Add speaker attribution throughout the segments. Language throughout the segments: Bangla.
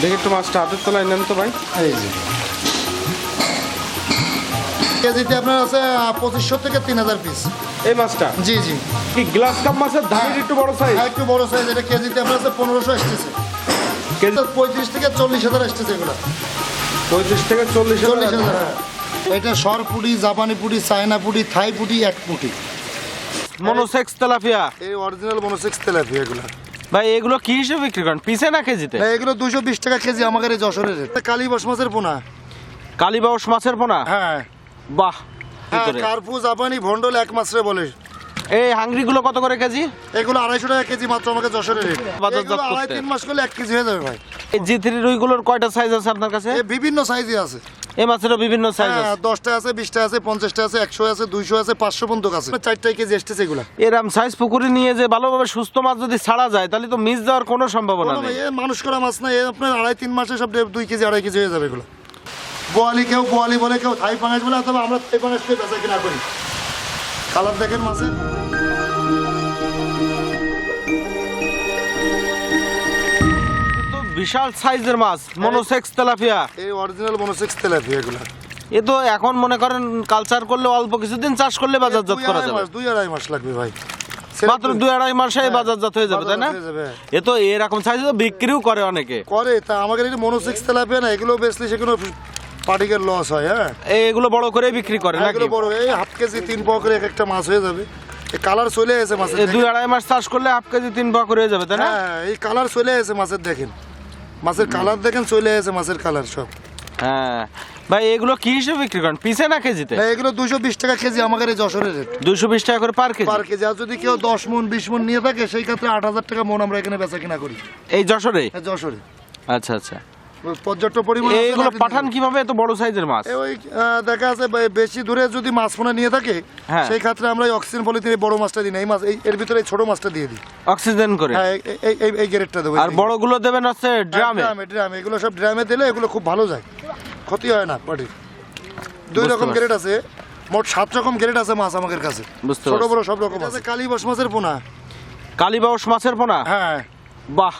Speaker 1: দেখি একটু মাছটা হাতের তলায় নেন তো ভাই।
Speaker 2: এই যে। কেজিতে আপনার আছে পঁচিশশো থেকে তিন হাজার পিস
Speaker 1: এই মাছটা?
Speaker 2: জি জি।
Speaker 1: কি গ্লাস কাপ মাছের ধারের একটু বড় সাইজ
Speaker 2: আর একটু বড় সাইজ এটা কেজিতে আপনার আছে পনেরোশো আসতেছে
Speaker 1: কেজি
Speaker 2: পঁয়ত্রিশ থেকে চল্লিশ হাজার আসতেছে এগুলো।
Speaker 1: পঁয়ত্রিশ থেকে চল্লিশ
Speaker 2: চল্লিশ
Speaker 1: হাজার।
Speaker 2: হ্যাঁ। এটা সর পুটি জাপানি পুটি চায়না পুটি থাই পুটি এক পুটি।
Speaker 1: Monosex tilapia.
Speaker 2: এই অরিজিনাল মনোসেক্স তেলাপি এগুলো।
Speaker 1: ভাই এগুলো কি হিসেবে বিক্রি করেন? পিসে না কেজিতে?
Speaker 2: ভাই এগুলো দুশো বিশ টাকা কেজি আমাদের এই যশোরের। রেট কালী মাছের পোনা।
Speaker 1: কালীবাউস মাছের পোনা?
Speaker 2: হ্যাঁ।
Speaker 1: বাহ
Speaker 2: হ্যাঁ। কার্পু জাপানি ভন্ডল এক মাছরে বলে।
Speaker 1: এই হাঙ্গরি গুলো কত করে কেজি?
Speaker 2: এগুলো আড়াইশো টাকা কেজি মাত্র আমাকে যশোরের রেট। এগুলো আড়াই তিন মাস করলে এক কেজি হয়ে যাবে ভাই।
Speaker 1: এই জি থ্রি রুইগুলোর কয়টা সাইজ আছে আপনার কাছে?
Speaker 2: এ বিভিন্ন সাইজে আছে।
Speaker 1: এই মাছেরও বিভিন্ন সাইজ
Speaker 2: হ্যাঁ
Speaker 1: আছে।
Speaker 2: দশটা আছে বিশটা আছে পঞ্চাশটা আছে একশো আছে দুইশো আছে পাঁচশো পর্যন্ত আছে। চারটাই কেজি এসতেছে এগুলো।
Speaker 1: এরম সাইজ পুকুরে নিয়ে যে ভালোভাবে সুস্থ মাছ যদি ছাড়া যায় তাহলে তো মিস যাওয়ার কোনো সম্ভাবনা নেই।
Speaker 2: এ মানুষ করা মাছ না এ আপনার আড়াই তিন মাসে সব দুই কেজি আড়াই কেজি হয়ে যাবে এগুলো। বোয়ালি কেউ বোয়ালি বলে কেউ থাই পাঙাশ বলে অথবা আমরা থাই পাঙাশ খেয়ে বেচা কিনা করি। কালার দেখেন মাছের।
Speaker 1: বিশাল সাইজের মাছ মনোসেক্স তেলাপিয়া।
Speaker 2: এই অরিজিনাল মনোসেক্স তেলাপি এগুলো।
Speaker 1: এ তো এখন মনে করেন কালচার করলে অল্প কিছুদিন চাষ করলে বাজারজাত করা যাবে।
Speaker 2: দুই আড়াই মাস লাগবে ভাই।
Speaker 1: মাত্র দুই আড়াই মাসে
Speaker 2: হ্যাঁ,
Speaker 1: বাজারজাত হয়ে যাবে তাই না?
Speaker 2: হয়ে হ্যাঁ।
Speaker 1: এ তো এরকম সাইজ তো বিক্রিও করে অনেকে।
Speaker 2: করে তা আমাদের এই মনোসেক্স তেলাপিয়া না এগুলো বেচলে সেগুলো পার্টিকের লস হয় হ্যাঁ।
Speaker 1: এই এগুলো বড় করে বিক্রি করে নাকি?
Speaker 2: এগুলো বড় এই হাফ কেজি তিন পাও করে এক একটা মাছ হয়ে যাবে। এই কালার চলে এসে মাছের
Speaker 1: দুই আড়াই মাস চাষ করলে হাফ কেজি তিন পা করে হয়ে যাবে তাই না?
Speaker 2: হ্যাঁ এই কালার চলে এসে মাছের দেখেন। মাছের কালার দেখেন চলে গেছে মাছের কালার সব।
Speaker 1: হ্যাঁ। ভাই এগুলো কি হিসেবে বিক্রি করেন? পিসে না কেজিতে?
Speaker 2: না, এগুলো দুশো বিশ টাকা কেজি আমাদের এই যশোরের রেট।
Speaker 1: দুশো বিশ টাকা করে পার কেজি?
Speaker 2: পার কেজি। আর যদি কেউ দশ মন বিশ মন নিয়ে থাকে সেই ক্ষেত্রে আট হাজার টাকা মন আমরা এখানে বেচা কিনা করি।
Speaker 1: এই যশোরে?
Speaker 2: হ্যাঁ, যশোরে।
Speaker 1: আচ্ছা আচ্ছা।
Speaker 2: পর্যাপ্ত পরিমাণ
Speaker 1: এইগুলো পাঠান। কীভাবে? এত বড় সাইজের মাছ?
Speaker 2: ওই দেখা আছে বেশি দূরে যদি মাছ পোনা নিয়ে থাকে
Speaker 1: হ্যাঁ।
Speaker 2: সেই ক্ষেত্রে আমরা এই অক্সিজেন পলিথিনে বড় মাছটা দিই না। এই মাছ এই- এর ভিতরে এই ছোট মাছটা দিয়ে দিই।
Speaker 1: অক্সিজেন করে?
Speaker 2: হ্যাঁ এই- এই গ্রেডটা দেবো
Speaker 1: আর বড়গুলো দেবেন হচ্ছে ড্রামে?
Speaker 2: ড্রামে ড্রামে। এগুলো সব ড্রামে দিলে এগুলো খুব ভালো যায়। ক্ষতি হয় না পাটির দুই রকম। গ্রেড আছে। মোট সাত রকম গ্রেড আছে মাছ আমাদের কাছে।
Speaker 1: বুঝতে
Speaker 2: ছোট বড় সব রকম আছে। কালী মাছের পোনা।
Speaker 1: কালীবাউস মাছের পোনা?
Speaker 2: হ্যাঁ।
Speaker 1: বাহ!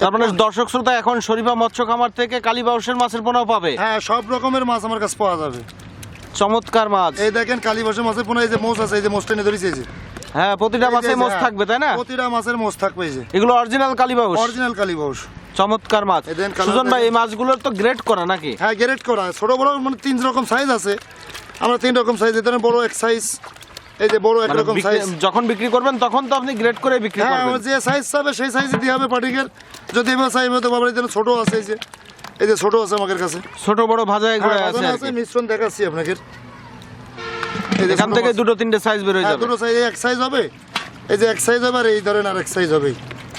Speaker 1: তার মানে দর্শক শ্রোতা এখন শরীফা মৎস্য খামার থেকে কালীবাউসের মাছের পোনাও পাবে?
Speaker 2: হ্যাঁ সব রকমের মাছ আমার কাছে পাওয়া যাবে।
Speaker 1: চমৎকার মাছ।
Speaker 2: এই দেখেন মাছের পোনা এই যে মোষ আছে এই যে মোষটা নিয়ে ধরেছি এই যে।
Speaker 1: হ্যাঁ প্রতিটা মাছে মোষ
Speaker 2: হ্যাঁ,
Speaker 1: থাকবে তাই না?
Speaker 2: প্রতিটা মাছের মোষ থাকবে এই যে।
Speaker 1: এগুলো অরিজিনাল কালীবাউস
Speaker 2: অরিজিনাল কালী বস
Speaker 1: চমৎকার মাছ। সুজন ভাই এই মাছগুলোর তো গ্রেড করা নাকি?
Speaker 2: হ্যাঁ গ্রেড করা। ছোট বড় মানে তিন রকম সাইজ আছে। আমরা তিন রকম সাইজ ধরেন বড় এক সাইজ এই যে বড় এক
Speaker 1: মানে
Speaker 2: সাইজ
Speaker 1: যখন বিক্রি করবেন তখন তো আপনি গ্রেড করে বিক্রি
Speaker 2: হ্যাঁ
Speaker 1: করবেন।
Speaker 2: আমার যে সাইজ চাবে সেই সাইজে দিয়ে হবে পাটিকের যদি এবার চাইবে তো বাবার যেন ছোট আছে এই যে। এই যে ছোট আছে আমাদের কাছে।
Speaker 1: ছোট বড় ভাজা এগুলো
Speaker 2: হ্যাঁ,
Speaker 1: আছে
Speaker 2: আছে মিশ্রণ দেখাচ্ছি আপনাকে
Speaker 1: এখান থেকে দুটো তিনটে সাইজ বের হয়ে
Speaker 2: হ্যাঁ
Speaker 1: যাবে।
Speaker 2: দুটো সাইজ এক সাইজ হবে। এই যে এক সাইজ হবে আর এই ধরেন আর এক সাইজ হবে।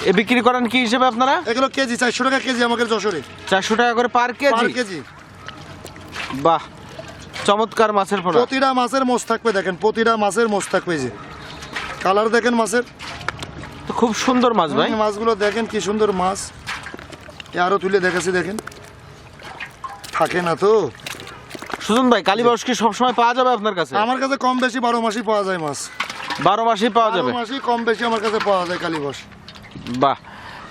Speaker 1: এ বিক্রি করেন কি হিসেবে আপনারা?
Speaker 2: এগুলো কেজি চারশো টাকা কেজি আমাদের যশোরে।
Speaker 1: চারশো টাকা করে পার
Speaker 2: পার
Speaker 1: কেজি?
Speaker 2: কেজি।
Speaker 1: বাহ চমৎকার মাছের পোনা
Speaker 2: প্রতিটা মাছের মোষ থাকবে দেখেন প্রতিটা মাছের মোষ থাকবে যে। কালার দেখেন মাছের।
Speaker 1: খুব সুন্দর মাছ ভাই।
Speaker 2: মাছগুলো দেখেন কি সুন্দর মাছ। এ আরও তুলে দেখাচ্ছি দেখেন। থাকে না তো।
Speaker 1: সুজন ভাই কালীবাউস কি সবসময় পাওয়া যাবে আপনার কাছে?
Speaker 2: আমার কাছে কম বেশি বারো মাসই পাওয়া যায় মাছ।
Speaker 1: বারো মাসেই পাওয়া যাবে?
Speaker 2: মাসই কম বেশি আমার কাছে পাওয়া যায় কালীবস
Speaker 1: বাহ।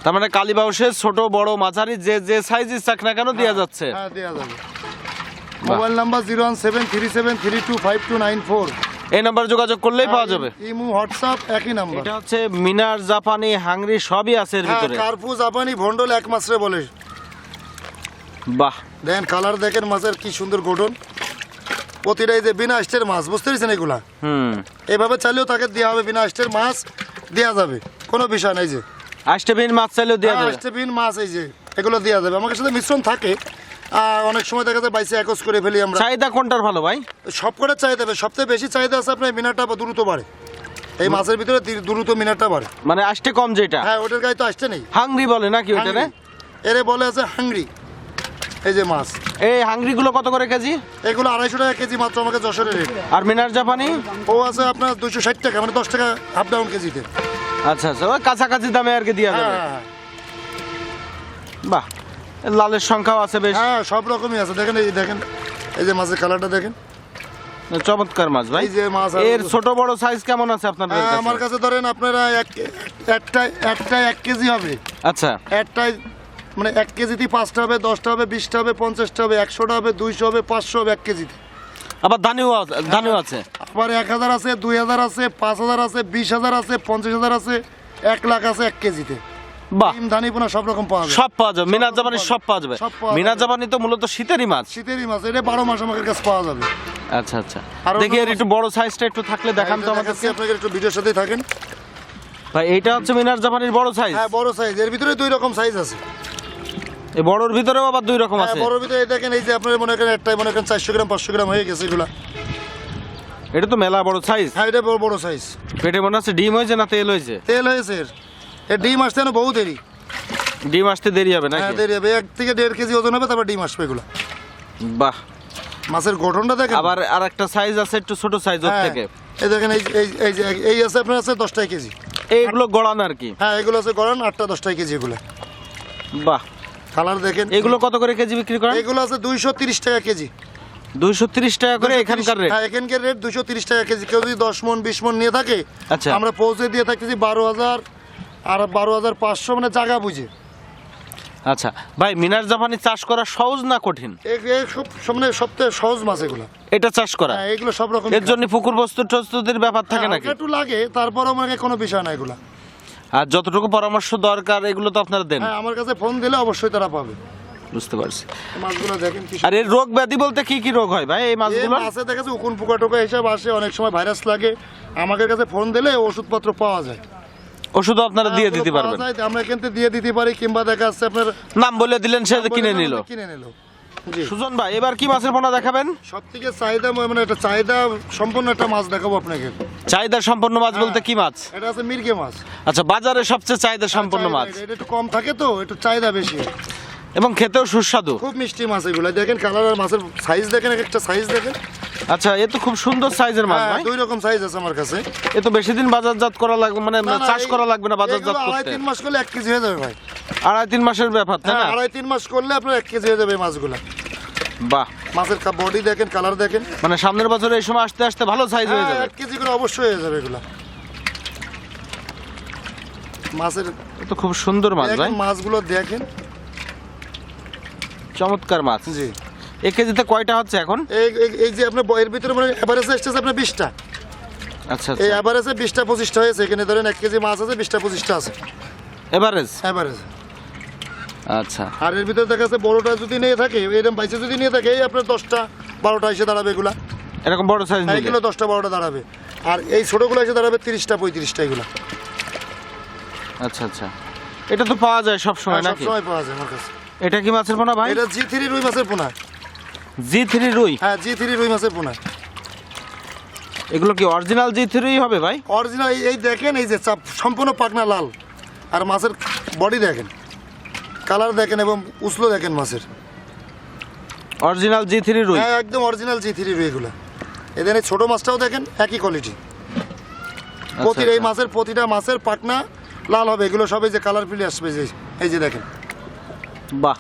Speaker 1: তার মানে কালীবাউসের ছোট বড় মাঝারি যে যে সাইজ চাক না কেন দেওয়া যাচ্ছে।
Speaker 2: হ্যাঁ দেওয়া যাবে। Mobile number zero one seven three seven three two five two nine four.
Speaker 1: এই নাম্বার যোগাযোগ করলেই পাওয়া যাবে।
Speaker 2: ইমু হোয়াটসঅ্যাপ একই নাম্বার।
Speaker 1: এটা হচ্ছে মিনার জাপানি হাংরি সবই আছে এর
Speaker 2: হ্যাঁ
Speaker 1: ভিতরে।
Speaker 2: কার্পু জাপানি ভন্ডল এক মাসরে বলে।
Speaker 1: বাহ।
Speaker 2: দেন কালার দেখেন মাছের কি সুন্দর গঠন প্রতিটা এই যে বিনা আষ্টের মাছ বুঝতে পেরেছেন এগুলা?
Speaker 1: হুম।
Speaker 2: এভাবে চাইলেও তাকে দেওয়া হবে বিনা আষ্টের মাছ দেওয়া যাবে। কোনো বিষয় নাই যে।
Speaker 1: আষ্টে বিন মাছ চাইলেও দেওয়া
Speaker 2: হ্যাঁ,
Speaker 1: যাবে।
Speaker 2: আষ্টেবিন মাছ এই যে এগুলো দেওয়া যাবে। আমার সাথে মিশ্রণ থাকে। অনেক সময় দেখা যায় বাইসে একস করে ফেলি আমরা।
Speaker 1: চাহিদা কোনটার ভালো ভাই?
Speaker 2: সব করে চাহিদা সবথেকে বেশি চাহিদা আছে আপনার মিনারটা বা দ্রুত বাড়ে। এই মাছের ভিতরে দ্রুত মিনারটা বাড়ে।
Speaker 1: মানে আষ্টে কম যেটা?
Speaker 2: হ্যাঁ ওটার গায়ে তো আসতে নেই।
Speaker 1: হাংরি বলে নাকি ওটা রে
Speaker 2: এরে বলে আছে হাংরি। এই যে মাছ।
Speaker 1: এই হাংরি গুলো কত করে কেজি?
Speaker 2: এগুলো আড়াইশো টাকা কেজি মাত্র আমাকে যশোরের রেট।
Speaker 1: আর মিনার জাপানি?
Speaker 2: ও আছে আপনার দুশো ষাট টাকা মানে দশ টাকা হাফ ডাউন কেজিতে।
Speaker 1: আচ্ছা আচ্ছা। ওই কাছাকাছি দামে আর কি দেওয়া
Speaker 2: হ্যাঁ
Speaker 1: যাবে
Speaker 2: হ্যাঁ,
Speaker 1: বাহ। লালের সংখ্যাও আছে বেশ।
Speaker 2: হ্যাঁ সব রকমই আছে। দেখেন এই দেখেন এই যে মাছের কালারটা দেখেন।
Speaker 1: চমৎকার মাছ ভাই।
Speaker 2: এই যে মাছ
Speaker 1: এর ছোট বড় সাইজ কেমন আছে আপনাদের
Speaker 2: হ্যাঁ,
Speaker 1: কাছে?
Speaker 2: আমার কাছে ধরেন আপনারা এক একটাই একটাই এক কেজি হবে।
Speaker 1: আচ্ছা।
Speaker 2: একটাই মানে এক কেজিতে পাঁচটা হবে দশটা হবে বিশটা হবে পঞ্চাশটা হবে একশোটা হবে দুইশো হবে পাঁচশো হবে এক কেজিতে।
Speaker 1: আবার ধানিও আছে- ধানিও আছে।
Speaker 2: আবার এক হাজার আছে দুই হাজার আছে পাঁচ হাজার আছে বিশ হাজার আছে পঞ্চাশ হাজার আছে এক লাখ আছে এক কেজিতে।
Speaker 1: বাহ।
Speaker 2: ডিম ধানি পোনা সব রকম পাওয়া
Speaker 1: সব পাওয়া যাবে। মিনার জাপানি সব পাওয়া যাবে। মিনার। জাপানি তো মূলত শীতেরই মাছ।
Speaker 2: শীতেরই মাছ এটা বারো মাস আমাদের কাছে পাওয়া যাবে।
Speaker 1: আচ্ছা আচ্ছা। দেখি এর একটু বড় সাইজটা একটু থাকলে দেখান তো
Speaker 2: এটা
Speaker 1: আমাকে
Speaker 2: একটু ভিডিওর সাথেই থাকেন।
Speaker 1: ভাই এইটা হচ্ছে মিনার জাপানির বড় সাইজ
Speaker 2: হ্যাঁ বড় সাইজ এর ভিতরে দুই রকম সাইজ আছে।
Speaker 1: এই বড়র ভিতরেও আবার দুই রকম
Speaker 2: হ্যাঁ
Speaker 1: আছে?
Speaker 2: ভিতরে দেখেন এই যে আপনার মনে করেন একটাই মনে করেন চারশো গ্রাম পাঁচশো গ্রাম হয়ে গেছে এগুলা।
Speaker 1: এটা তো মেলা বড় সাইজ
Speaker 2: হ্যাঁ এটা বড় বড় সাইজ
Speaker 1: পেটে মনে হচ্ছে ডিম হয়েছে না তেল হয়েছে?
Speaker 2: তেল হয়েছে এর ডিম আসতে না বহু দেরি।
Speaker 1: ডিম আসতে দেরি হবে
Speaker 2: হ্যাঁ দেরি হবে। এক থেকে দেড় কেজি ওজন হবে তারপর ডিম আসবে এগুলো।
Speaker 1: বাহ।
Speaker 2: মাছের গঠনটা দেখেন।
Speaker 1: আবার আর একটা সাইজ আছে একটু ছোট সাইজ ওর
Speaker 2: হ্যাঁ,
Speaker 1: থেকে।
Speaker 2: এই দেখেন এই এই এই যে এই আছে আপনার আছে দশটাই কেজি।
Speaker 1: এইগুলো গড়ান আর কি?
Speaker 2: হ্যাঁ এগুলো আছে গড়ান আটটা দশটাই কেজি এগুলো।
Speaker 1: বাহ।
Speaker 2: কালার দেখেন।
Speaker 1: এগুলো কত করে কেজি বিক্রি করেন?
Speaker 2: এগুলো আছে দুইশো তিরিশ টাকা কেজি।
Speaker 1: দুইশো তিরিশ টাকা করে
Speaker 2: 230
Speaker 1: এখানকার রেট
Speaker 2: হ্যাঁ এখানকার রেট দুশো তিরিশ টাকা কেজি। কেউ যদি দশ মন বিশ মন নিয়ে থাকে
Speaker 1: আচ্ছা।
Speaker 2: আমরা পৌঁছে দিয়ে থাকতেছি বারো হাজার আর বারো হাজার পাঁচশো মানে জায়গা বুঝে।
Speaker 1: আচ্ছা ভাই মিনার জাপানি চাষ করা সহজ না কঠিন?
Speaker 2: এ- এ সব সব- মানে সবথেকে সহজ মাছ এগুলো।
Speaker 1: এটা চাষ করা?
Speaker 2: হ্যাঁ এগুলো সব রকম
Speaker 1: এর জন্য পুকুর প্রস্তুত টস্তুতির ব্যাপার থাকে নাকি?
Speaker 2: একটু লাগে তারপরেও মানে কোনো বিষয় না এগুলো।
Speaker 1: আর যতটুকু পরামর্শ দরকার এগুলো তো আপনারা দেন।
Speaker 2: হ্যাঁ আমার কাছে ফোন দিলে অবশ্যই তারা পাবে।
Speaker 1: বুঝতে পারছি।
Speaker 2: মাছগুলো দেখেন কি
Speaker 1: আর এর রোগ ব্যাধি বলতে কি কি রোগ হয় ভাই এই
Speaker 2: এই
Speaker 1: মাছগুলো?
Speaker 2: মাছে দেখা যাচ্ছে উকুন পোকা টোকা হিসাব আসে অনেক সময় ভাইরাস লাগে। আমাদের কাছে ফোন দিলে ওষুধপত্র পাওয়া যায়।
Speaker 1: ওষুধ আপনারা দিয়ে দিতে পারবেন।
Speaker 2: আমরা থেকে দিয়ে দিতে পারি কিংবা দেখা যাচ্ছে আপনার
Speaker 1: নাম বলে দিলেন সে কিনে নিল।
Speaker 2: কিনে নিল।
Speaker 1: সুজন ভাই এবার কি মাছের পোনা দেখাবেন?
Speaker 2: সব থেকে চাহিদা মানে একটা চাহিদা সম্পূর্ণ একটা মাছ দেখাবো আপনাকে।
Speaker 1: চাহিদা সম্পন্ন মাছ বলতে কি মাছ?
Speaker 2: এটা আছে মির্গে মাছ।
Speaker 1: আচ্ছা বাজারে সবচেয়ে চাহিদা সম্পন্ন মাছ।
Speaker 2: এটা- এটা একটু কম থাকে তো একটু চাহিদা বেশি।
Speaker 1: এবং খেতেও সুস্বাদু।
Speaker 2: খুব মিষ্টি মাছ এগুলো। দেখেন কালার আর মাছের সাইজ দেখেন এক একটা সাইজ দেখেন।
Speaker 1: আচ্ছা এ তো খুব সুন্দর সাইজের মাছ
Speaker 2: হ্যাঁ,
Speaker 1: ভাই।
Speaker 2: দুই রকম সাইজ আছে আমার কাছে।
Speaker 1: এ তো বেশি দিন বাজারজাত করা লাগবে মানে চাষ করা লাগবে না বাজারজাত
Speaker 2: আড়াই তিন মাস করলে এক কেজি হয়ে যাবে ভাই।
Speaker 1: আড়াই তিন মাসের ব্যাপার তাই
Speaker 2: হ্যাঁ
Speaker 1: না
Speaker 2: আড়াই তিন মাস করলে আপনার এক কেজি হয়ে যাবে মাছগুলো।
Speaker 1: বাহ।
Speaker 2: মাছের বডি দেখেন কালার দেখেন।
Speaker 1: মানে সামনের বছর এই সময় আসতে আসতে ভালো সাইজ হয়ে
Speaker 2: হ্যাঁ,
Speaker 1: যাবে।
Speaker 2: এক কেজি করে অবশ্যই হয়ে যাবে এগুলো। মাছের
Speaker 1: তো খুব সুন্দর মাছ ভাই।
Speaker 2: মাছগুলো দেখেন।
Speaker 1: চমৎকার মাছ।
Speaker 2: জি।
Speaker 1: এক কেজিতে কয়টা হচ্ছে এখন?
Speaker 2: এই এই- যে আপনার বইয়ের ভিতরে মানে এভারেজ এসেছে আপনার বিশটা।
Speaker 1: আচ্ছা
Speaker 2: এই
Speaker 1: আচ্ছা।
Speaker 2: এভারেজে বিশটা পঁচিশটা হয়েছে এখানে ধরেন এক কেজি মাছ আছে বিশটা পঁচিশটা আছে।
Speaker 1: এভারেজ
Speaker 2: এভারেজ
Speaker 1: আচ্ছা।
Speaker 2: আর এর ভিতরে দেখা যাচ্ছে বড়টা যদি নিয়ে থাকে এরকম বাইশে যদি নিয়ে থাকে এই আপনার দশটা বারোটা এসে দাঁড়াবে এগুলা।
Speaker 1: এরকম বড় সাইজ নিলে?
Speaker 2: এইগুলো দশটা বারোটা দাঁড়াবে। আর এই ছোটোগুলো এসে দাঁড়াবে তিরিশটা পঁয়ত্রিশটা এগুলো।
Speaker 1: আচ্ছা আচ্ছা। এটা তো পাওয়া যায় সব সময়
Speaker 2: সব
Speaker 1: নাকি?
Speaker 2: সময় পাওয়া যায় আমার কাছে।
Speaker 1: এটা কি মাছের পোনা ভাই?
Speaker 2: এটা জি থ্রি রুই মাছের পোনা।
Speaker 1: জি থ্রি রুই?
Speaker 2: হ্যাঁ জি থ্রি রুই মাছের পোনা।
Speaker 1: এগুলো কি অরিজিনাল জি থ্রি হবে ভাই?
Speaker 2: অরিজিনাল এই দেখেন এই যে চাপ সম্পূর্ণ পাকনা লাল। আর মাছের বডি দেখেন। কালার দেখেন এবং উসলো দেখেন মাছের।
Speaker 1: অরিজিনাল জি থ্রি রুই?
Speaker 2: হ্যাঁ একদম অরিজিনাল জি থ্রি রুই এগুলো। এদের ছোটো মাছটাও দেখেন একই কোয়ালিটি প্রতির এই
Speaker 1: আচ্ছা।
Speaker 2: মাছের প্রতিটা মাছের পাকনা লাল হবে। এগুলো সবই যে কালার ফিলে আসবে যে এই যে দেখেন।
Speaker 1: বাহ।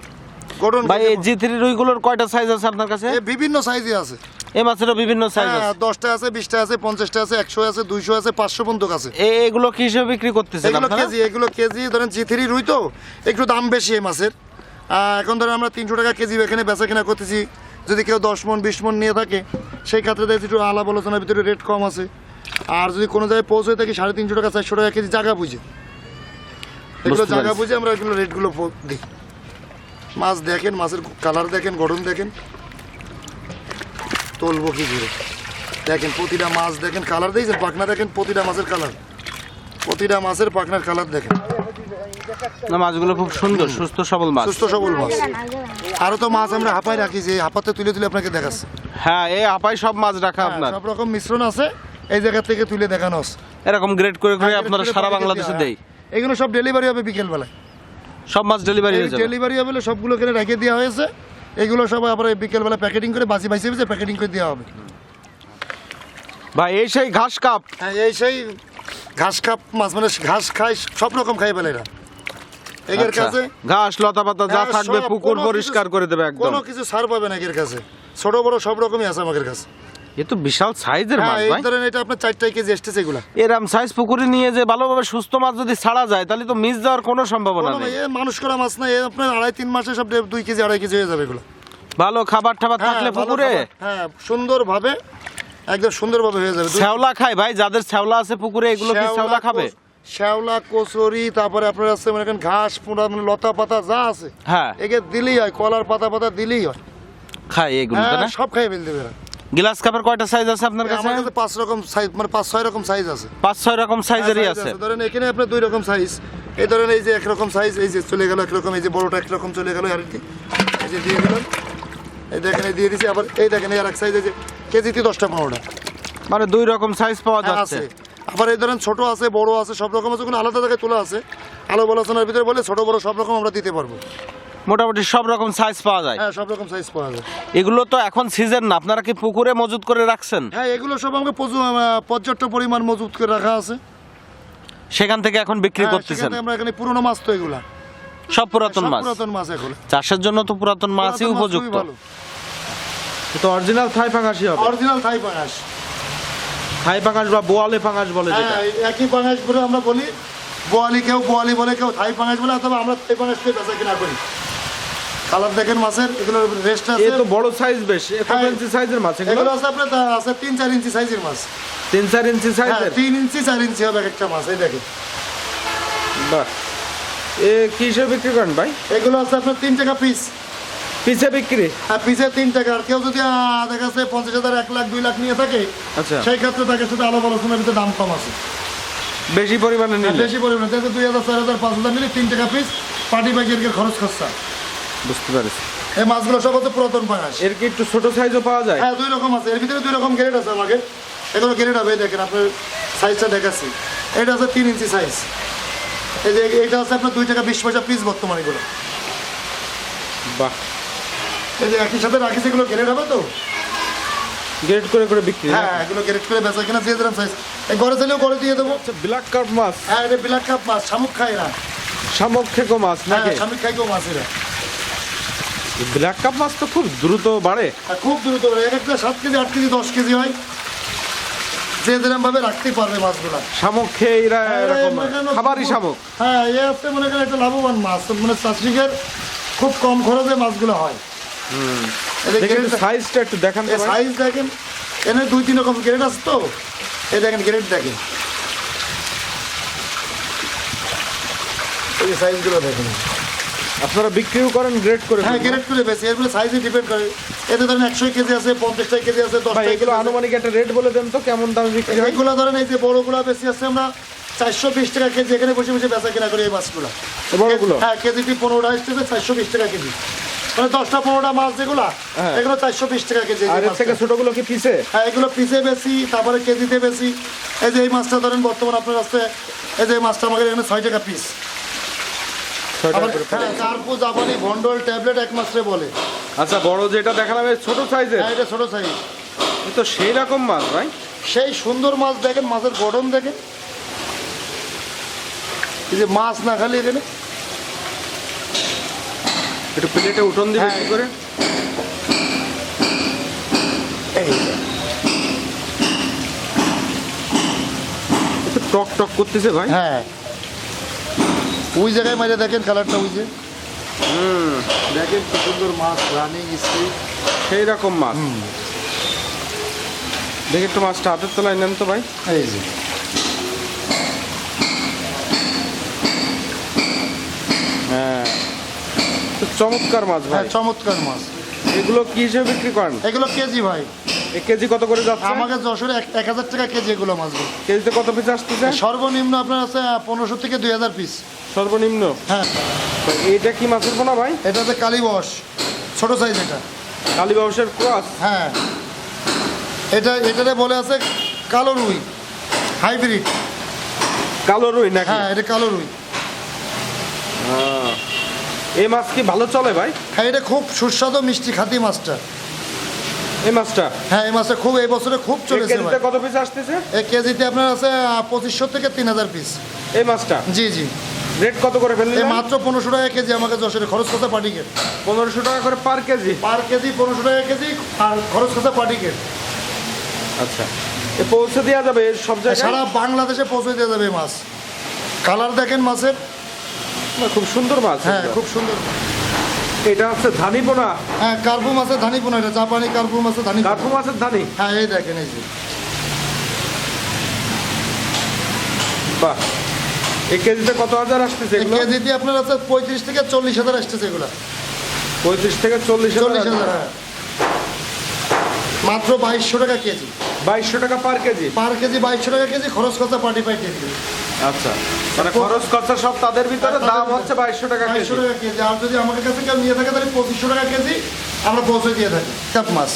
Speaker 2: গঠন
Speaker 1: ভাই এই জি থ্রি রুইগুলোর কয়টা সাইজ আছে আপনার কাছে?
Speaker 2: এ বিভিন্ন সাইজে আছে।
Speaker 1: এই মাছেরও বিভিন্ন সাইজ
Speaker 2: হ্যাঁ
Speaker 1: আছে?
Speaker 2: দশটা আছে বিশটা আছে পঞ্চাশটা আছে একশো আছে দুইশো আছে পাঁচশো পর্যন্ত আছে।
Speaker 1: এগুলো কি হিসেবে বিক্রি করতেছেন
Speaker 2: এগুলো কেজি এগুলো কেজি ধরেন জি থ্রি রুই তো একটু দাম বেশি এই মাছের। এখন ধরেন আমরা তিনশো টাকা কেজি এখানে বেচা কেনা করতেছি। যদি কেউ দশ মন বিশ মন নিয়ে থাকে সেই ক্ষেত্রে দেখছি একটু আলাপ আলোচনার ভিতরে রেট কম আছে। আর যদি কোনো জায়গায় পৌঁছে থাকি সাড়ে তিনশো টাকা চারশো টাকা কেজি জায়গা বুঝে। এগুলো জায়গা বুঝে আমরা এগুলো রেটগুলো দিই মাছ দেখেন মাছের কালার দেখেন গঠন দেখেন। তুলবো কি করে? দেখেন প্রতিটা মাছ দেখেন কালার দিয়েছেন পাখনা দেখেন প্রতিটা মাছের কালার প্রতিটা মাছের পাখনার কালার দেখেন।
Speaker 1: না মাছগুলো খুব সুন্দর সুস্থ সবল মাছ।
Speaker 2: সুস্থ সবল মাছ। আরও তো মাছ আমরা হাঁপায় রাখি যে হাঁপাতে তুলে তুলে আপনাকে দেখাচ্ছে।
Speaker 1: হ্যাঁ এই আপাই সব মাছ রাখা আপনার।
Speaker 2: সব রকম মিশ্রণ আছে এই জায়গা থেকে তুলে দেখানো আছে।
Speaker 1: এরকম গ্রেড করে করে
Speaker 2: হ্যাঁ,
Speaker 1: আপনারা সারা বাংলাদেশে দেই।
Speaker 2: এগুলো সব ডেলিভারি হবে বিকেল বেলায়
Speaker 1: সব মাছ ডেলিভারি হয়ে যাবে।
Speaker 2: ডেলিভারি হবে সবগুলো এখানে রেখে দেওয়া হয়েছে। এগুলো সব আবার বিকেল বেলা প্যাকেটিং করে বাসি বাসি ভেজে প্যাকেটিং করে দেওয়া হবে।
Speaker 1: ভাই এই সেই ঘাস কাপ।
Speaker 2: হ্যাঁ এই সেই ঘাস খাপ মাছ মানে ঘাস খায় সব রকম খাই বলে এরা। এগের
Speaker 1: আচ্ছা,
Speaker 2: কাছে
Speaker 1: ঘাস লতা পাতা যা
Speaker 2: হ্যাঁ,
Speaker 1: থাকবে পুকুর পরিষ্কার করে দেবে একদম।
Speaker 2: কোনো কিছু সার পাবে না এর কাছে। ছোট বড় সব রকমই আছে আমাদের কাছে।
Speaker 1: এ তো বিশাল সাইজের মাছ
Speaker 2: হ্যাঁ
Speaker 1: ভাই।
Speaker 2: ধরেন এটা আপনার চারটাই কেজি এসতেছে এগুলা।
Speaker 1: এরম সাইজ পুকুরে নিয়ে যে ভালোভাবে সুস্থ মাছ যদি ছাড়া যায় তাহলে তো মিস যাওয়ার কোনো সম্ভাবনা নেই।
Speaker 2: এ মানুষ করা মাছ না আপনার আড়াই তিন মাসে সব দে- দুই কেজি আড়াই কেজি হয়ে যাবে এগুলো।
Speaker 1: ভালো খাবার টাবার থাকলে
Speaker 2: হ্যাঁ, ভালো
Speaker 1: পুকুরে।
Speaker 2: হ্যাঁ সুন্দরভাবে একদম সুন্দরভাবে হয়ে যাবে।
Speaker 1: শ্যাওলা খায় ভাই যাদের শ্যাওলা আছে পুকুরে এগুলো কি শ্যাওলা খাবে?
Speaker 2: শ্যাওলা কচুরি তারপরে আপনার আছে মনে করেন ঘাস পুরা মানে লতা পাতা যা আছে
Speaker 1: হ্যাঁ।
Speaker 2: একে দিলেই হয় কলার পাতা পাতা দিলেই হয়।
Speaker 1: খায় এগুলো
Speaker 2: হ্যাঁ,
Speaker 1: না?
Speaker 2: সব খাই ফেলতে পারে।
Speaker 1: গ্লাস কাপের কয়টা সাইজ আছে আপনার কাছে?
Speaker 2: আমার কাছে পাঁচ রকম সাইজ মানে পাঁচ ছয় রকম সাইজ আছে।
Speaker 1: পাঁচ ছয় রকম সাইজেরই
Speaker 2: হ্যাঁ,
Speaker 1: আছে।
Speaker 2: ধরেন এখানে আপনার দুই রকম সাইজ এই ধরেন এই যে একরকম সাইজ এই যে চলে গেল একরকম এই যে বড়টা একরকম চলে গেল আর কি এই যে দিয়ে দিলাম এই দেখেন এই দিয়ে দিছি। আবার এই দেখেন আর এক সাইজ এই যে কেজিতে দশটা পনেরোটা।
Speaker 1: মানে দুই রকম সাইজ পাওয়া
Speaker 2: হ্যাঁ,
Speaker 1: যাচ্ছে।
Speaker 2: আবার এই ধরেন ছোট আছে বড় আছে সব রকম আছে কোনো আলাদা জায়গায় তোলা আছে। আলো বলাচনার ভিতরে বলে ছোট বড় সব রকম আমরা দিতে পারব।
Speaker 1: মোটামুটি সব রকম সাইজ পাওয়া যায়।
Speaker 2: হ্যাঁ সব রকম সাইজ পাওয়া যায়।
Speaker 1: এগুলো তো এখন সিজন না আপনারা কি পুকুরে মজুত করে রাখছেন?
Speaker 2: হ্যাঁ এগুলো সব আমাকে পর্যাপ্ত পরিমাণ মজুত করে রাখা আছে।
Speaker 1: সেখান থেকে এখন বিক্রি
Speaker 2: হ্যাঁ,
Speaker 1: করতেছেন?
Speaker 2: আমরা এখানে পুরোনো মাছ তো এগুলা।
Speaker 1: সব পুরাতন মাছ?
Speaker 2: পুরাতন মাছ এগুলো।
Speaker 1: চাষের জন্য তো পুরাতন মাছই উপযুক্ত। তো অরিজিনাল থাই পাঙাশই হবে।
Speaker 2: অরিজিনাল থাই পাঙাশ।
Speaker 1: থাই পাঙাশ বা বোয়ালে পাঙাশ বলে যেটা।
Speaker 2: হ্যাঁ একই পাঙাশ করে আমরা বলি। বোয়ালি কেউ বোয়ালি বলে কেউ থাই পাঙাশ বলে অথবা আমরা থাই পাঙাশ দিয়ে বেচা কিনা করি। কালার দেখেন মাছের এগুলো রেস্ট আছে।
Speaker 1: তো বড় সাইজ বেশ কত
Speaker 2: হ্যাঁ।
Speaker 1: ইঞ্চি সাইজের মাছ
Speaker 2: এগুলো? আছে আপনার আছে তিন চার ইঞ্চি সাইজের মাছ।
Speaker 1: তিন চার ইঞ্চি
Speaker 2: হ্যাঁ
Speaker 1: সাইজের
Speaker 2: তিন ইঞ্চি চার ইঞ্চি হবে একটা মাছ এই দেখেন।
Speaker 1: বাহ। এ কি হিসেবে বিক্রি করেন ভাই?
Speaker 2: এগুলো আছে আপনার তিন টাকা পিস
Speaker 1: পিছে বিক্রি?
Speaker 2: আর পিসে তিন টাকা। আর কেউ যদি দেখা যাচ্ছে হাজার এক লাখ দুই লাখ নিয়ে থাকে
Speaker 1: আচ্ছা।
Speaker 2: সেই ক্ষেত্রে তাকে সাথে আলাপ আলোচনার ভিতরে দাম কম আছে।
Speaker 1: বেশি পরিমাণে নিলে?
Speaker 2: বেশি পরিমাণে। দেখো দুই হাজার চার হাজার পাঁচ হাজার নিলে তিন টাকা পিস পার্টি খরচ খরচা।
Speaker 1: বুঝতে পারছি।
Speaker 2: এই মাছগুলো সব হচ্ছে পুরাতন পাঙাশ।
Speaker 1: এর কি একটু ছোট সাইজও পাওয়া যায়?
Speaker 2: হ্যাঁ দুই রকম আছে। এর ভিতরে দুই রকম গ্রেড আছে আমাকে এগুলো গ্রেড হবে দেখেন আপনার সাইজটা দেখাচ্ছি। এটা আছে তিন ইঞ্চি সাইজ এই যে এটা আছে আপনার দুই টাকা বিশ পয়সা পিস বর্তমানে এগুলো।
Speaker 1: বাহ।
Speaker 2: এই যে একই সাথে রাখিস এগুলো গ্রেড হবে তো?
Speaker 1: গ্রেড করে করে বিক্রি
Speaker 2: হ্যাঁ? এগুলো গ্রেড করে বেচা কিনা যে যেরকম সাইজ এই ঘরে চাইলেও করে দিয়ে দেবো।
Speaker 1: আচ্ছা ব্ল্যাক কাপ মাছ?
Speaker 2: হ্যাঁ এটা বিলাক কাপ মাছ শামুক খায় না
Speaker 1: শামুক খেকো মাছ
Speaker 2: হ্যাঁ
Speaker 1: নাকি?
Speaker 2: শামুক খাই মাছ এরা।
Speaker 1: ব্ল্যাক কাপ মাছ তো খুব দ্রুত বাড়ে।
Speaker 2: আর খুব দ্রুত এক একটা সাত কেজি আট কেজি দশ কেজি হয়। যে যেরকম ভাবে রাখতে পারবে মাছগুলা।
Speaker 1: শামুক খেয়ে এরা এরকম খাবারই শামুক।
Speaker 2: হ্যাঁ এ হচ্ছে মনে করেন একটা লাভবান মাছ। মানে চাষিকের খুব কম খরচে মাছগুলো হয়। যে
Speaker 1: সাইজটা একটু দেখান
Speaker 2: সাইজ দেখেন। এনে দুই তিন রকম গ্রেড আছে তো। এই দেখেন গ্রেড দেখেন। এই সাইজগুলো দেখেন।
Speaker 1: আপনারা বিক্রিও করেন গ্রেড করে
Speaker 2: হ্যাঁ গ্রেড করে বেশি এগুলো সাইজে ডিপেন্ড করে। এতে ধরেন একশো কেজি আছে পঞ্চাশটা কেজি আছে দশটা
Speaker 1: এগুলো আনুমানিক একটা রেট বলে দেন তো কেমন দামে বিক্রি হয়?
Speaker 2: এইগুলো ধরেন এই যে বড়গুলো বেশি আছে আমরা চারশো বিশ টাকা কেজি এখানে বসে বসে বেচা কেনা করি এই মাছগুলো।
Speaker 1: বড়গুলো?
Speaker 2: হ্যাঁ কেজিটি পনেরোটা আসতেছে চারশো বিশ টাকা কেজি। মানে দশটা পনেরোটা মাছ যেগুলো
Speaker 1: হ্যাঁ।
Speaker 2: এগুলো চারশো বিশ টাকা কেজি
Speaker 1: আর এর। থেকে ছোটগুলো কি পিছে
Speaker 2: হ্যাঁ এগুলো পিসে বেশি তারপরে কেজিতে বেশি। এই যে এই মাছটা ধরেন বর্তমান আপনার কাছে এই যে এই মাছটা আমাদের এখানে ছয় টাকা পিস
Speaker 1: ছয় টাকা
Speaker 2: আবার
Speaker 1: করে
Speaker 2: হ্যাঁ কার্পু জাপানি ভন্ডল ট্যাবলেট এক মাসে বলে।
Speaker 1: আচ্ছা বড় যেটা দেখালাম ছোট সাইজের
Speaker 2: হ্যাঁ এটা ছোট সাইজ
Speaker 1: তো সেই রকম মাছ ভাই।
Speaker 2: সেই সুন্দর মাছ দেখেন মাছের গঠন দেখেন। এই যে মাছ না খালি এখানে।
Speaker 1: একটু প্লেটে উঠোন দিবে
Speaker 2: হ্যাঁ।
Speaker 1: কি করে? টক টক করতেছে ভাই।
Speaker 2: হ্যাঁ। ওই জায়গায় মাঝে দেখেন কালারটা ওই যে।
Speaker 1: হুম
Speaker 2: দেখেন কি সুন্দর মাছ রানিং স্পিড
Speaker 1: সেই রকম মাছ। দেখি একটু মাছটা হাতের তলায় নেন তো ভাই।
Speaker 2: এই যে।
Speaker 1: হ্যাঁ। চমৎকার মাছ ভাই।
Speaker 2: হ্যাঁ চমৎকার মাছ।
Speaker 1: এগুলো কি হিসেবে বিক্রি করেন?
Speaker 2: এগুলো কেজি ভাই।
Speaker 1: কেজি কত করে যাচ্ছে?
Speaker 2: আমাকে যশোরে এক- হাজার টাকা কেজি এগুলো মাছগুলো
Speaker 1: কেজিতে কত পিস আসতেছে?
Speaker 2: সর্বনিম্ন আপনার আছে পনেরোশো থেকে দুই হাজার পিস
Speaker 1: সর্বনিম্ন?
Speaker 2: হ্যাঁ।
Speaker 1: তো এইটা কি মাছের পোনা ভাই?
Speaker 2: এটা হচ্ছে কালীবস ছোট সাইজ এটা।
Speaker 1: কালী ব্যবসার ক্রস?
Speaker 2: হ্যাঁ। এটা এটাতে বলে আছে কালো রুই হাইব্রিড
Speaker 1: কালো রুই নাকি?
Speaker 2: হ্যাঁ এটা কালো রুই।
Speaker 1: এই মাছ কি ভালো চলে ভাই?
Speaker 2: হ্যাঁ এটা খুব সুস্বাদু মিষ্টি খাতি মাছটা।
Speaker 1: এই মাছটা?
Speaker 2: হ্যাঁ এই মাছটা খুব এই বছরে খুব চলেছে
Speaker 1: কত পিস আসতেছে?
Speaker 2: এই কেজিতে আপনার আছে পঁচিশশো থেকে তিন হাজার পিস
Speaker 1: এই মাছটা?
Speaker 2: জি জি।
Speaker 1: রেট কত করে ফেললেন?
Speaker 2: এই মাত্র পনেরোশো টাকা কেজি আমাকে যশোরে খরচ করতে পাটিকে
Speaker 1: পনেরোশো টাকা করে পার কেজি?
Speaker 2: পার কেজি পনেরোশো টাকা কেজি আর খরচ করতে পাটিকে
Speaker 1: আচ্ছা। এ পৌঁছে দেওয়া যাবে সব জায়গায়?
Speaker 2: সারা বাংলাদেশে পৌঁছে দেওয়া যাবে এই মাছ। কালার দেখেন মাছের।
Speaker 1: খুব সুন্দর মাছ
Speaker 2: হ্যাঁ খুব সুন্দর।
Speaker 1: এটা হচ্ছে ধানি পোনা।
Speaker 2: হ্যাঁ কার্পু মাছের ধানি পোনা এটা জাপানি কার্পু মাছের ধানি।
Speaker 1: কাঠু মাছের ধানি?
Speaker 2: হ্যাঁ এই দেখেন এই যে।
Speaker 1: বাহ। এই কেজিতে কত হাজার আসতেছে এগুলো?
Speaker 2: কেজিতে আপনার আছে পঁয়ত্রিশ থেকে চল্লিশ হাজার আসতেছে এগুলো।
Speaker 1: পঁয়ত্রিশ থেকে চল্লিশ
Speaker 2: চল্লিশ
Speaker 1: হাজার
Speaker 2: হাজার হ্যাঁ। মাত্র বাইশশো টাকা কেজি।
Speaker 1: বাইশশো টাকা পার কেজি?
Speaker 2: পার কেজি বাইশশো টাকা কেজি খরচ খরচা পার্টি পাই কেজি।
Speaker 1: আচ্ছা। মানে খরচ খরচা সব তাদের ভিতরে দাম হচ্ছে বাইশশো টাকা কেজি।
Speaker 2: বাইশশো টাকা কেজি। আর যদি আমাদের কাছে কেউ নিয়ে থাকে তাহলে পঁচিশশো টাকা কেজি আমরা পৌঁছে দিয়ে থাকি। চাপ মাছ।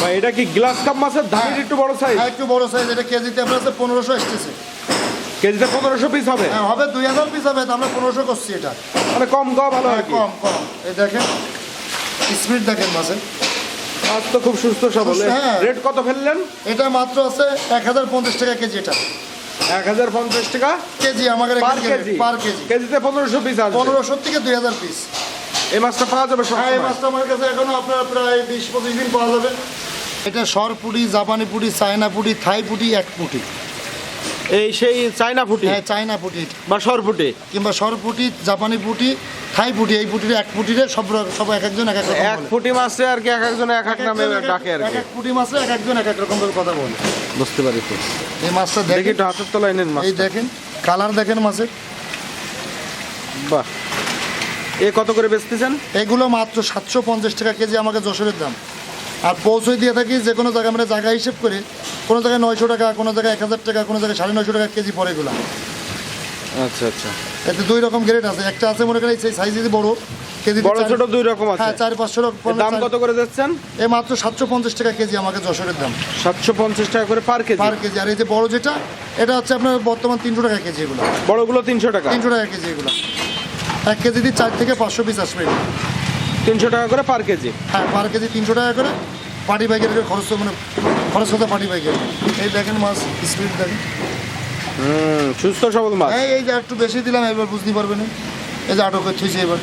Speaker 1: বা এটা কি গ্লাস কাপ মাছের ধানির
Speaker 2: হ্যাঁ।
Speaker 1: একটু বড় সাইজ
Speaker 2: হ্যাঁ একটু বড় সাইজ এটা কেজিতে আপনার আছে পনেরোশো আসতেছে
Speaker 1: কেজিতে পনেরোশো পিস হবে?
Speaker 2: হ্যাঁ হবে দুই হাজার পিস হবে তো আমরা পনেরোশো করছি এটা।
Speaker 1: মানে কম কম ভালো
Speaker 2: হ্যাঁ
Speaker 1: আর কি।
Speaker 2: কম কম। এই দেখেন স্পিড দেখেন মাছের
Speaker 1: মাছ তো খুব সুস্থ সবল।
Speaker 2: হ্যাঁ।
Speaker 1: রেট কত ফেললেন?
Speaker 2: এটা মাত্র আছে এক হাজার পঞ্চাশ টাকা কেজি এটা।
Speaker 1: এক হাজার পঞ্চাশ টাকা
Speaker 2: কেজি আমাদের
Speaker 1: পার কেজি?
Speaker 2: পার কেজি।
Speaker 1: কেজিতে পনেরোশো পিস আছে।
Speaker 2: পনেরোশো থেকে দুই হাজার পিস।
Speaker 1: এই মাছটা পাওয়া যাবে
Speaker 2: হ্যাঁ এই মাছটা আমার কাছে এখনও আপনার প্রায় বিশ পঁচিশ দিন পাওয়া যাবে। এটা সরপুটি জাপানি পুটি চায়না পুটি থাই পুটি এক পুটি।
Speaker 1: এই সেই চাইনা ফুটি?
Speaker 2: হ্যাঁ চায়না পুটি
Speaker 1: বা সর ফুটি?
Speaker 2: কিংবা সর পুটি জাপানি পুটি থাই পুটি এই পুটির এক পুটিরে সব সব এক একজন এক এক
Speaker 1: এক। ফুটি মাছে আর কি এক একজনে এক এক নামে ডাকে আর কি।
Speaker 2: এক পুটি মাছে এক একজন এক এক রকম করে কথা বলে।
Speaker 1: বুঝতে পারিছি
Speaker 2: এই মাছটা
Speaker 1: দেখি
Speaker 2: দেখেন
Speaker 1: একটু হাতের তলায় নেন মাছ
Speaker 2: এই দেখেন কালার দেখেন মাছের।
Speaker 1: বাহ। এ কত করে বেচতেছেন?
Speaker 2: এগুলো মাত্র সাতশো পঞ্চাশ টাকা কেজি আমাকে যশোরের দাম। আর পৌঁছে দিয়ে থাকি যে কোনো জায়গায় আমরা জায়গা হিসেব করে কোনো জায়গায় নয়শো টাকা কোনো জায়গায় এক হাজার টাকা কোনো জায়গায় সাড়ে নয়শো টাকা কেজি পড়ে এগুলো।
Speaker 1: আচ্ছা আচ্ছা।
Speaker 2: এতে দুই রকম গ্রেড আছে। একটা আছে মনে করেন সেই সাইজ যদি বড় কেজি
Speaker 1: বড় ছোট দুই রকম আছে?
Speaker 2: হ্যাঁ চার পাঁচশো
Speaker 1: দাম কত করে যাচ্ছেন?
Speaker 2: এ মাত্র সাতশো পঞ্চাশ টাকা কেজি আমাকে যশোরের দাম।
Speaker 1: সাতশো পঞ্চাশ টাকা করে পার কেজি?
Speaker 2: পার কেজি। আর এই যে বড় যেটা এটা হচ্ছে আপনার বর্তমান তিনশো টাকা কেজি এগুলো।
Speaker 1: বড়গুলো তিনশো টাকা?
Speaker 2: তিনশো টাকা কেজি এগুলো। এক কেজি দিয়ে চার থেকে পাঁচশো পিস আসবে।
Speaker 1: তিনশো টাকা করে পার কেজি।
Speaker 2: হ্যাঁ পার কেজি তিনশো টাকা করে। পার্টি বাইকের খরচ মানে খরচ হতো পার্টি বাইকের এই দেখেন মাছ স্পিড দেখেন।
Speaker 1: হুম সুস্থ সবল মাছ।
Speaker 2: এই এই যে একটু বেশি দিলাম এবার বুঝতে পারবেন। এই যে আটক থুইছে এবার।